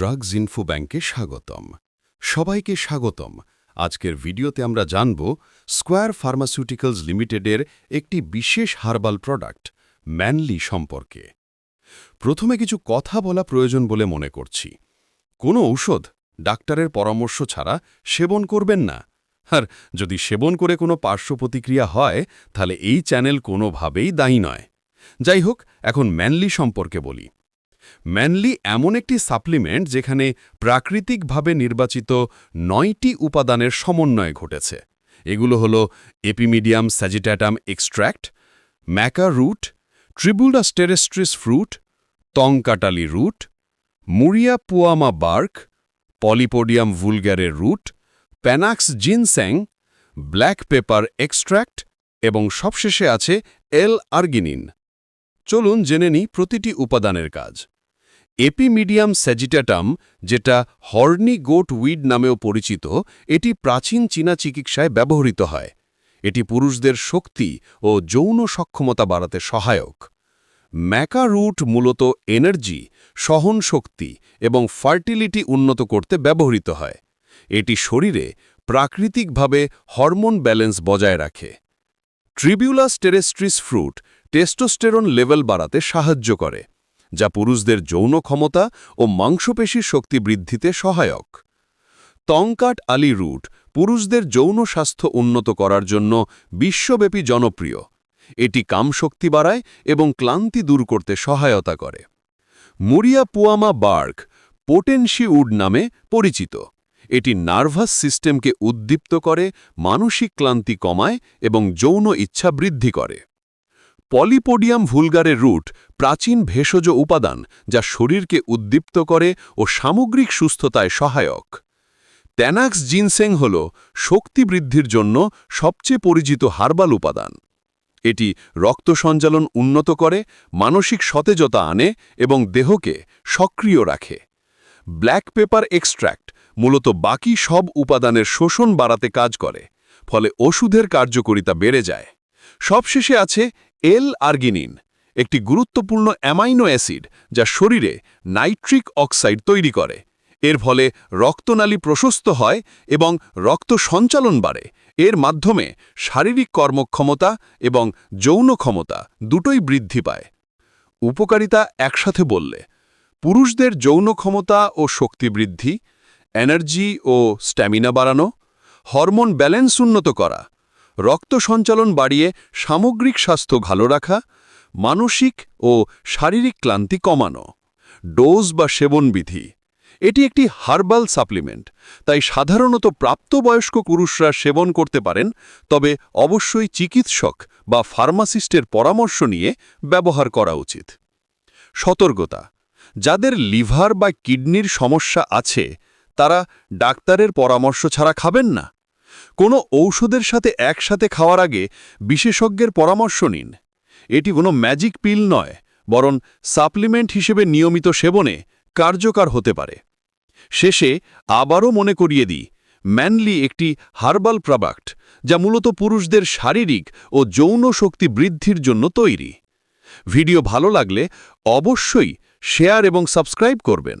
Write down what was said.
Drugs info ব্যাংকে স্বাগতম। সবাইকে স্বাগতম। আজকের ভিডিওতে আমরা জানব স্কোয়ার ফার্মাসিউটিক্যালস লিমিটেডের একটি বিশেষ হার্বাল প্রোডাক্ট, ম্যানলি সম্পর্কে। প্রথমে কিছু কথা বলা প্রয়োজন বলে মনে করছি। কোনো ঔষধ ডাক্তারের পরামর্শ ছাড়া সেবন করবেন না। আর যদি সেবন করে কোনো পার্শ্ব প্রতিক্রিয়া হয়, তাহলে এই চ্যানেল কোনোভাবেই দায়ী নয়। যাই হোক, এখন ম্যানলি সম্পর্কে বলি। ম্যানলি এমন একটি সাপ্লিমেন্ট যেখানে প্রাকৃতিকভাবে নির্বাচিত নয়টি উপাদানের সমন্বয় ঘটেছে। এগুলো হল epimedium sagittatum extract maca root tribulus terrestris fruit tongkat ali root muira puama bark polypodium ভুলগ্যারের root panax ginseng black pepper extract এবং সবশেষে আছে এল আর্গিনিন চলুন জেনে নিই প্রতিটি উপাদানের কাজ। এপিমিডিয়াম স্যাজিটাটাম, যেটা হর্নি গোট উইড নামেও পরিচিত, এটি প্রাচীন চীনা চিকিৎসায় ব্যবহৃত হয়। এটি পুরুষদের শক্তি ও যৌন সক্ষমতা বাড়াতে সহায়ক। ম্যাকা রুট মূলত এনার্জি, সহন শক্তি এবং ফার্টিলিটি উন্নত করতে ব্যবহৃত হয়। এটি শরীরে প্রাকৃতিকভাবে হরমোন ব্যালেন্স বজায় রাখে। Tribulus terrestris fruit testosterone level বাড়াতে সাহায্য করে, যা পুরুষদের যৌন ক্ষমতা ও মাংসপেশির শক্তি বৃদ্ধিতে সহায়ক। তংকাট আলি রুট পুরুষদের যৌন স্বাস্থ্য উন্নত করার জন্য বিশ্বব্যাপী জনপ্রিয়। এটি কামশক্তি বাড়ায় এবং ক্লান্তি দূর করতে সহায়তা করে। মুরিয়া পুয়ামা বার্ক পোটেনশি উড নামে পরিচিত। এটি নার্ভাস সিস্টেমকে উদ্দীপ্ত করে, মানসিক ক্লান্তি কমায় এবং যৌন ইচ্ছা বৃদ্ধি করে। পলিপোডিয়াম ভুলগারের রুট প্রাচীন ভেষজ উপাদান যা শরীরকে উদ্দীপ্ত করে ও সামগ্রিক সুস্থতায় সহায়ক। ট্যানাক্স জিনসেং হল শক্তি বৃদ্ধির জন্য সবচেয়ে পরিচিত হার্বাল উপাদান। এটি রক্ত সঞ্চালন উন্নত করে, মানসিক সতেজতা আনে এবং দেহকে সক্রিয় রাখে। ব্ল্যাক পেপার এক্সট্র্যাক্ট মূলত বাকি সব উপাদানের শোষণ বাড়াতে কাজ করে, ফলে ওষুধের কার্যকরিতা বেড়ে যায়। সবশেষে আছে এল আর্গিনিন একটি গুরুত্বপূর্ণ অ্যামাইনো অ্যাসিড যা শরীরে নাইট্রিক অক্সাইড তৈরি করে। এর ফলে রক্তনালী প্রশস্ত হয় এবং রক্ত সঞ্চালন বাড়ে। এর মাধ্যমে শারীরিক কর্মক্ষমতা এবং যৌন ক্ষমতা দুটোই বৃদ্ধি পায়। উপকারিতা একসাথে বললে, পুরুষদের যৌন ক্ষমতা ও শক্তি বৃদ্ধি, এনার্জি ও স্ট্যামিনা বাড়ানো, হরমোন ব্যালেন্স উন্নত করা রক্ত সঞ্চালন বাড়িয়ে সামগ্রিক স্বাস্থ্য ভালো রাখা, মানসিক ও শারীরিক ক্লান্তি কমানো। ডোজ বা সেবনবিধি এটি একটি হার্বাল সাপ্লিমেন্ট, তাই সাধারণত প্রাপ্তবয়স্ক পুরুষরা সেবন করতে পারেন, তবে অবশ্যই চিকিৎসক বা ফার্মাসিস্টের পরামর্শ নিয়ে ব্যবহার করা উচিত। সতর্কতা। যাদের লিভার বা কিডনির সমস্যা আছে, তারা ডাক্তারের পরামর্শ ছাড়া খাবেন না। কোনো ঔষধের সাথে একসাথে খাওয়ার আগে বিশেষজ্ঞের পরামর্শ নিন। এটি কোনো ম্যাজিক পিল নয়, বরং সাপ্লিমেন্ট হিসেবে নিয়মিত সেবনে কার্যকর হতে পারে। শেষে আবারও মনে করিয়ে দিই, ম্যানলি একটি হার্বাল প্রোডাক্ট যা মূলত পুরুষদের শারীরিক ও যৌন শক্তি বৃদ্ধির জন্য তৈরি। ভিডিও ভালো লাগলে অবশ্যই শেয়ার এবং সাবস্ক্রাইব করবেন।